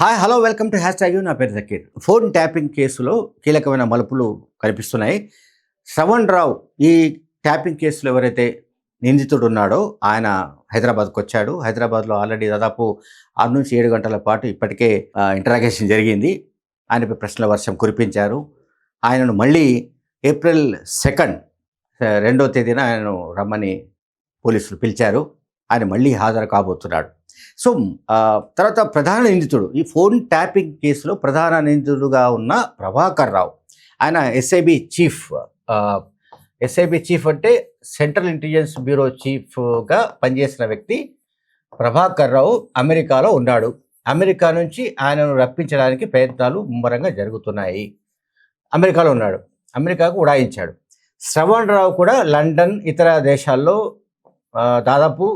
Hi hello welcome to hashtag నా పేరు Zakir. Phone tapping కేసులో కీలకమైన మలుపులు కనిపిస్తున్నాయి. శ్రవణ్ రావు ఈ ట్యాపింగ్ కేసులో ఎవరైతే నిందితుడు ఉన్నాడో ఆయన హైదరాబాద్కు వచ్చాడు. హైదరాబాద్లో ఆల్రెడీ దాదాపు ఆరు నుంచి ఏడు గంటల పాటు ఇప్పటికే ఇంటరాగేషన్ జరిగింది. ఆయనపై ప్రశ్నల వర్షం కురిపించారు. ఆయనను మళ్ళీ ఏప్రిల్ సెకండ్ రెండో తేదీన ఆయనను రమ్మని పోలీసులు పిలిచారు. ఆయన మళ్ళీ హాజరు కాబోతున్నాడు. సో తర్వాత ప్రధాన నిందితుడు ఈ ఫోన్ ట్యాపింగ్ కేసులో ప్రధాన నిందితుడుగా ఉన్న ప్రభాకర్ రావు. ఆయన ఎస్ఐబి చీఫ్ ఎస్ఐబి చీఫ్ అంటే సెంట్రల్ ఇంటెలిజెన్స్ బ్యూరో చీఫ్గా పనిచేసిన వ్యక్తి ప్రభాకర్ రావు అమెరికాలో ఉన్నాడు. అమెరికా నుంచి ఆయనను రప్పించడానికి ప్రయత్నాలు ముమ్మరంగా జరుగుతున్నాయి. అమెరికాలో ఉన్నాడు. అమెరికాకు ఉడాయించాడు. శ్రవణ్ రావు కూడా లండన్ ఇతర దేశాల్లో దాదాపు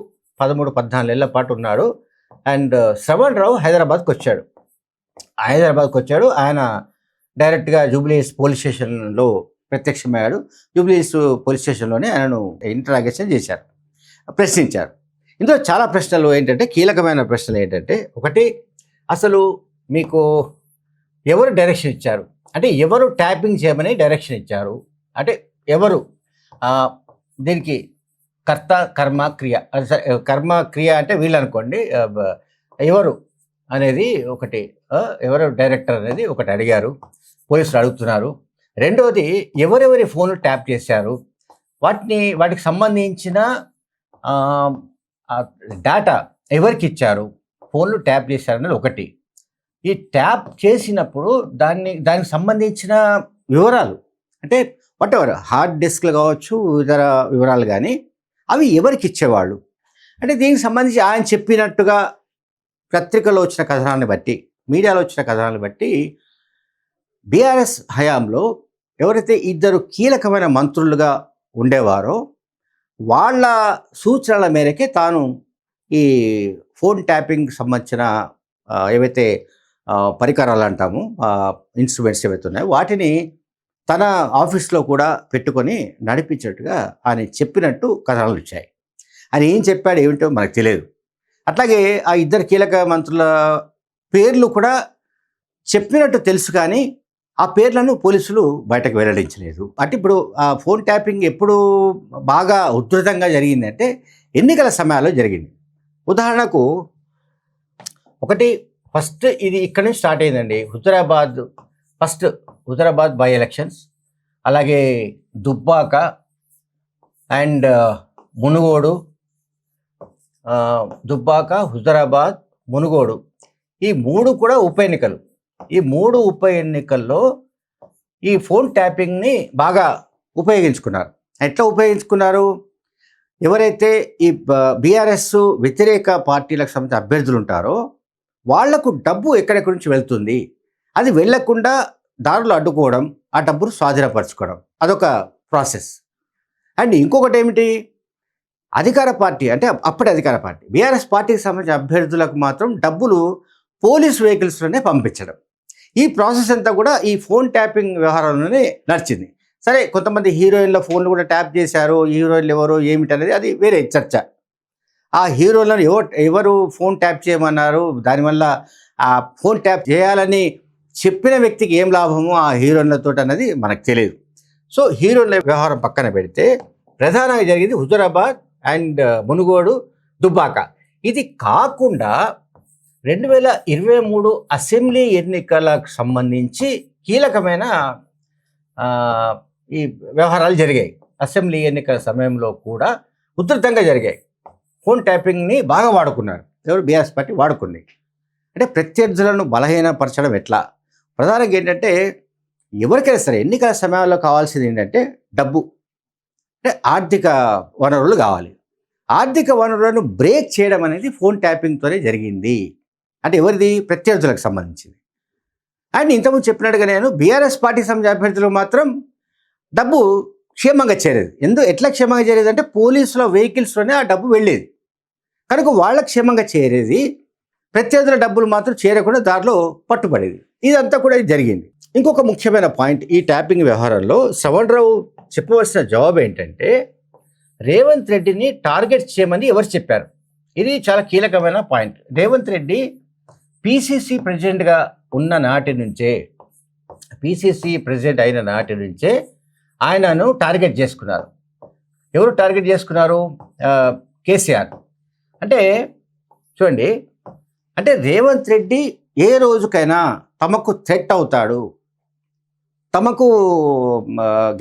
పదమూడు పద్నాలుగు నెలల పాటు ఉన్నాడు. అండ్ uh, శ్రవణ్ రావు హైదరాబాద్కి వచ్చాడు. హైదరాబాద్కి వచ్చాడు. ఆయన డైరెక్ట్గా జూబ్లీస్ పోలీస్ స్టేషన్లో ప్రత్యక్షమయ్యాడు. జూబ్లీస్ పోలీస్ స్టేషన్లోనే ఆయనను ఇంటరాగేషన్ చేశారు. ప్రశ్నించారు. ఇందులో చాలా ప్రశ్నలు ఏంటంటే కీలకమైన ప్రశ్నలు ఏంటంటే ఒకటి అసలు మీకు ఎవరు డైరెక్షన్ ఇచ్చారు? అంటే ఎవరు ట్యాపింగ్ చేయమని డైరెక్షన్ ఇచ్చారు? అంటే ఎవరు? దీనికి కర్త కర్మ క్రియ. కర్మ క్రియ అంటే వీళ్ళు అనుకోండి ఎవరు అనేది ఒకటి ఎవరు డైరెక్టర్ అనేది ఒకటి అడిగారు పోలీసులు అడుగుతున్నారు. రెండవది ఎవరెవరి ఫోన్లు ట్యాప్ చేశారు వాటిని వాటికి సంబంధించిన డేటా ఎవరికి ఇచ్చారు ఫోన్లు ట్యాప్ చేశారు అనేది ఒకటి. ఈ ట్యాప్ చేసినప్పుడు దాన్ని దానికి సంబంధించిన వివరాలు అంటే వాట్ ఎవర్ హార్డ్ డిస్క్లు కావచ్చు ఇతర వివరాలు కానీ అవి ఎవరికి ఇచ్చేవాళ్ళు అంటే దీనికి సంబంధించి ఆయన చెప్పినట్టుగా పత్రికలో వచ్చిన కథనాన్ని బట్టి మీడియాలో వచ్చిన కథనాన్ని బట్టి బీఆర్ఎస్ హయాంలో ఎవరైతే ఇద్దరు కీలకమైన మంత్రులుగా ఉండేవారో వాళ్ళ సూచనల మేరకే తాను ఈ ఫోన్ ట్యాపింగ్ సంబంధించిన ఏవైతే పరికరాలు అంటాము ఇన్స్ట్రుమెంట్స్ ఏవైతే ఉన్నాయో వాటిని తన ఆఫీస్లో కూడా పెట్టుకొని నడిపించినట్టుగా ఆయన చెప్పినట్టు కథనాలు వచ్చాయి. ఆయన ఏం చెప్పాడు ఏమిటో మనకు తెలియదు. అట్లాగే ఆ ఇద్దరు కీలక మంత్రుల పేర్లు కూడా చెప్పినట్టు తెలుసు కానీ ఆ పేర్లను పోలీసులు బయటకు వెల్లడించలేదు. అంటే ఇప్పుడు ఆ ఫోన్ ట్యాపింగ్ ఎప్పుడు బాగా ఉధృతంగా జరిగిందంటే ఎన్నికల సమయాల్లో జరిగింది. ఉదాహరణకు ఒకటి ఫస్ట్ ఇది ఇక్కడ నుంచి స్టార్ట్ అయిందండి. Huzurabad first Huzurabad by elections అలాగే దుబ్బాక అండ్ మునుగోడు దుబ్బాక హుజరాబాద్ మునుగోడు. ఈ మూడు కూడా ఉప ఎన్నికలు. ఈ మూడు ఉప ఎన్నికల్లో ఈ ఫోన్ ట్యాపింగ్ని బాగా ఉపయోగించుకున్నారు. ఎట్లా ఉపయోగించుకున్నారు? ఎవరైతే ఈ బీఆర్ఎస్ వ్యతిరేక పార్టీలకు సంబంధించిన అభ్యర్థులు ఉంటారో వాళ్ళకు డబ్బు ఎక్కడెక్కడి నుంచి వెళ్తుంది? అది వెళ్ళకుండా దారులు అడ్డుకోవడం ఆ డబ్బును స్వాధీనపరచుకోవడం. అదొక ప్రాసెస్. అండ్ ఇంకొకటి ఏమిటి? అధికార పార్టీ అంటే అప్పటి అధికార పార్టీ. బీఆర్ఎస్ పార్టీకి సంబంధించిన అభ్యర్థులకు మాత్రం డబ్బులు పోలీస్ వెహికల్స్లోనే పంపించడం. ఈ ప్రాసెస్ అంతా కూడా ఈ ఫోన్ ట్యాపింగ్ వ్యవహారంలోనే నడిచింది. సరే కొంతమంది హీరోయిన్ల ఫోన్లు కూడా ట్యాప్ చేశారు. హీరోయిన్లు ఎవరు ఏమిటి అనేది అది వేరే చర్చ. ఆ హీరోలను ఎవరు ఎవరు ఫోన్ ట్యాప్ చేయమన్నారు? దానివల్ల ఆ ఫోన్ ట్యాప్ చేయాలని చెప్పిన వ్యక్తికి ఏం లాభమో? ఆ హీరోయిన్లతో అన్నది మనకు తెలియదు. సో హీరోయిన్ల వ్యవహారం పక్కన పెడితే ప్రధానంగా జరిగింది హుజరాబాద్ అండ్ మునుగోడు దుబ్బాక ఇది కాకుండా రెండు వేల ఇరవై మూడు అసెంబ్లీ ఎన్నికలకు సంబంధించి కీలకమైన ఈ వ్యవహారాలు జరిగాయి. అసెంబ్లీ ఎన్నికల సమయంలో కూడా ఉధృతంగా జరిగాయి. ఫోన్ ట్యాపింగ్ని బాగా వాడుకున్నారు. ఎవరు? బీఆర్ఎస్ పార్టీ వాడుకుంది. అంటే ప్రత్యర్థులను బలహీనపరచడం ఎట్లా? ప్రధానంగా ఏంటంటే ఎవరికైనా సరే ఎన్నికల సమయాల్లో కావాల్సింది ఏంటంటే డబ్బు. అంటే ఆర్థిక వనరులు కావాలి. ఆర్థిక వనరులను బ్రేక్ చేయడం అనేది ఫోన్ ట్యాపింగ్తోనే జరిగింది. అంటే ఎవరిది? ప్రత్యర్థులకు సంబంధించింది. అండ్ ఇంతకుముందు చెప్పినట్టుగా నేను బీఆర్ఎస్ పార్టీ సంబంధించిన అభ్యర్థులు మాత్రం డబ్బు క్షేమంగా చేరేది ఎందు ఎట్లా క్షేమంగా చేరేది అంటే పోలీసుల వెహికల్స్లోనే ఆ డబ్బు వెళ్ళేది. కనుక వాళ్ళ క్షేమంగా చేరేది ప్రత్యర్థుల డబ్బులు మాత్రం చేరకుండా దారిలో పట్టుబడేది. ఇదంతా కూడా జరిగింది. ఇంకొక ముఖ్యమైన పాయింట్ ఈ ట్యాపింగ్ వ్యవహారంలో శ్రవణరావు చెప్పవలసిన జవాబు ఏంటంటే రేవంత్ రెడ్డిని టార్గెట్ చేయమని ఎవరు చెప్పారు? ఇది చాలా కీలకమైన పాయింట్. రేవంత్ రెడ్డి పిసిసి ప్రెసిడెంట్గా ఉన్న నాటి నుంచే పిసిసి ప్రెసిడెంట్ అయిన నాటి నుంచే ఆయనను టార్గెట్ చేసుకున్నారు. ఎవరు టార్గెట్ చేసుకున్నారు? కేసీఆర్. అంటే చూడండి అంటే రేవంత్ రెడ్డి ఏ రోజుకైనా తమకు థ్రెట్ అవుతాడు. తమకు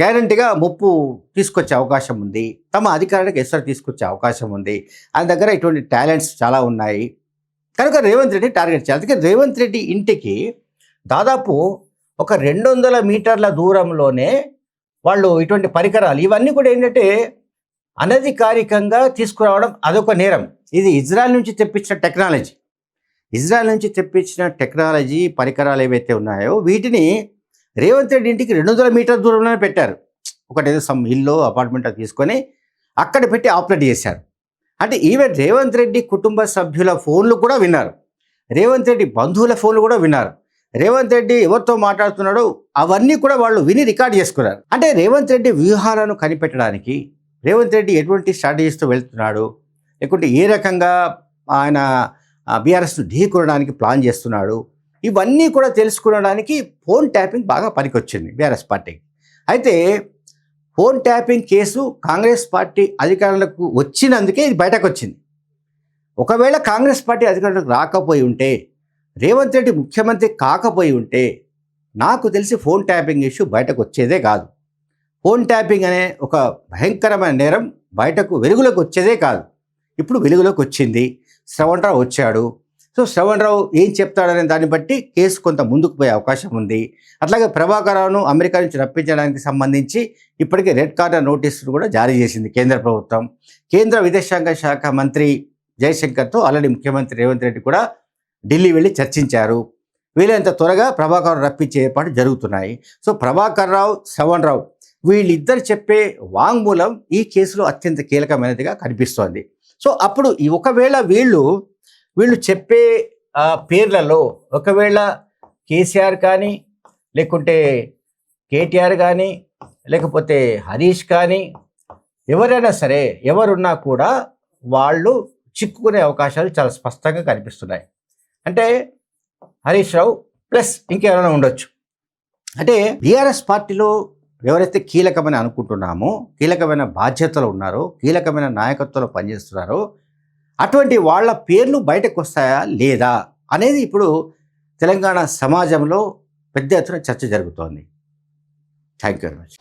గ్యారంటీగా ముప్పు తీసుకొచ్చే అవకాశం ఉంది. తమ అధికారానికి ఎసరు తీసుకొచ్చే అవకాశం ఉంది. ఆయన దగ్గర ఇటువంటి టాలెంట్స్ చాలా ఉన్నాయి. కనుక రేవంత్ రెడ్డి టార్గెట్ చేయాలి. అందుకే రేవంత్ రెడ్డి ఇంటికి దాదాపు ఒక రెండు వందల మీటర్ల దూరంలోనే వాళ్ళు ఇటువంటి పరికరాలు ఇవన్నీ కూడా ఏంటంటే అనధికారికంగా తీసుకురావడం అదొక నేరం. ఇది ఇజ్రాయెల్ నుంచి తెప్పించిన టెక్నాలజీ ఇజ్రాయెల్ నుంచి తెప్పించిన టెక్నాలజీ పరికరాలు ఏవైతే ఉన్నాయో వీటిని రేవంత్ రెడ్డి ఇంటికి రెండు వందల మీటర్ దూరంలోనే పెట్టారు. ఒకటి ఏదో సమ్ ఇల్లు అపార్ట్మెంట్ తీసుకొని అక్కడ పెట్టి ఆపరేట్ చేశారు. అంటే ఈవెన్ రేవంత్ రెడ్డి కుటుంబ సభ్యుల ఫోన్లు కూడా విన్నారు. రేవంత్ రెడ్డి బంధువుల ఫోన్లు కూడా విన్నారు. రేవంత్ రెడ్డి ఎవరితో మాట్లాడుతున్నాడో అవన్నీ కూడా వాళ్ళు విని రికార్డ్ చేసుకున్నారు. అంటే రేవంత్ రెడ్డి వ్యూహాలను కనిపెట్టడానికి రేవంత్ రెడ్డి ఎటువంటి స్ట్రాటజీస్తో వెళ్తున్నాడు? లేకుంటే ఏ రకంగా ఆయన బీఆర్ఎస్ను ఢీకొనడానికి ప్లాన్ చేస్తున్నాడు. ఇవన్నీ కూడా తెలుసుకోవడానికి ఫోన్ ట్యాపింగ్ బాగా పనికొచ్చింది బీఆర్ఎస్ పార్టీకి. అయితే phone tapping case Congress party అధికారులకు వచ్చినందుకే ఇది బయటకు వచ్చింది ఒకవేళ కాంగ్రెస్ పార్టీ అధికారులకు రాకపోయి ఉంటే రేవంత్ రెడ్డి ముఖ్యమంత్రి కాకపోయి ఉంటే నాకు తెలిసి ఫోన్ ట్యాపింగ్ ఇష్యూ బయటకు వచ్చేదే కాదు. ఫోన్ ట్యాపింగ్ అనే ఒక భయంకరమైన నేరం బయటకు వెలుగులోకి వచ్చేదే కాదు. ఇప్పుడు వెలుగులోకి వచ్చింది. శ్రవణరావు వచ్చాడు. సో శ్రవణరావు ఏం చెప్తాడనే దాన్ని బట్టి కేసు కొంత ముందుకు పోయే అవకాశం ఉంది. అట్లాగే ప్రభాకరరావును అమెరికా నుంచి రప్పించడానికి సంబంధించి ఇప్పటికే రెడ్ కార్నర్ నోటీసులు కూడా జారీ చేసింది కేంద్ర ప్రభుత్వం. కేంద్ర విదేశాంగ శాఖ మంత్రి జయశంకర్తో ఆల్రెడీ ముఖ్యమంత్రి రేవంత్ రెడ్డి కూడా ఢిల్లీ వెళ్ళి చర్చించారు. వీలైనంత త్వరగా ప్రభాకర్ రప్పించే ఏర్పాటు జరుగుతున్నాయి. సో ప్రభాకర్ రావు శ్రవణ్ రావు వీళ్ళిద్దరు చెప్పే వాంగ్మూలం ఈ కేసులో అత్యంత కీలకమైనదిగా కనిపిస్తోంది. సో అప్పుడు ఒకవేళ వీళ్ళు వీళ్ళు చెప్పే పేర్లలో ఒకవేళ కేసీఆర్ కానీ లేకుంటే కేటీఆర్ కానీ లేకపోతే హరీష్ కానీ ఎవరైనా సరే ఎవరున్నా కూడా వాళ్ళు చిక్కుకునే అవకాశాలు చాలా స్పష్టంగా కనిపిస్తున్నాయి. అంటే హరీష్ రావు ప్లస్ ఇంకెవరైనా ఉండొచ్చు. అంటే బీఆర్ఎస్ పార్టీలో ఎవరైతే కీలకమని అనుకుంటున్నామో కీలకమైన బాధ్యతలు ఉన్నారో కీలకమైన నాయకత్వంలో పనిచేస్తున్నారో అటువంటి వాళ్ళ పేర్లు బయటకు వస్తాయా లేదా అనేది ఇప్పుడు తెలంగాణ సమాజంలో పెద్ద ఎత్తున చర్చ జరుగుతోంది. Thank you very much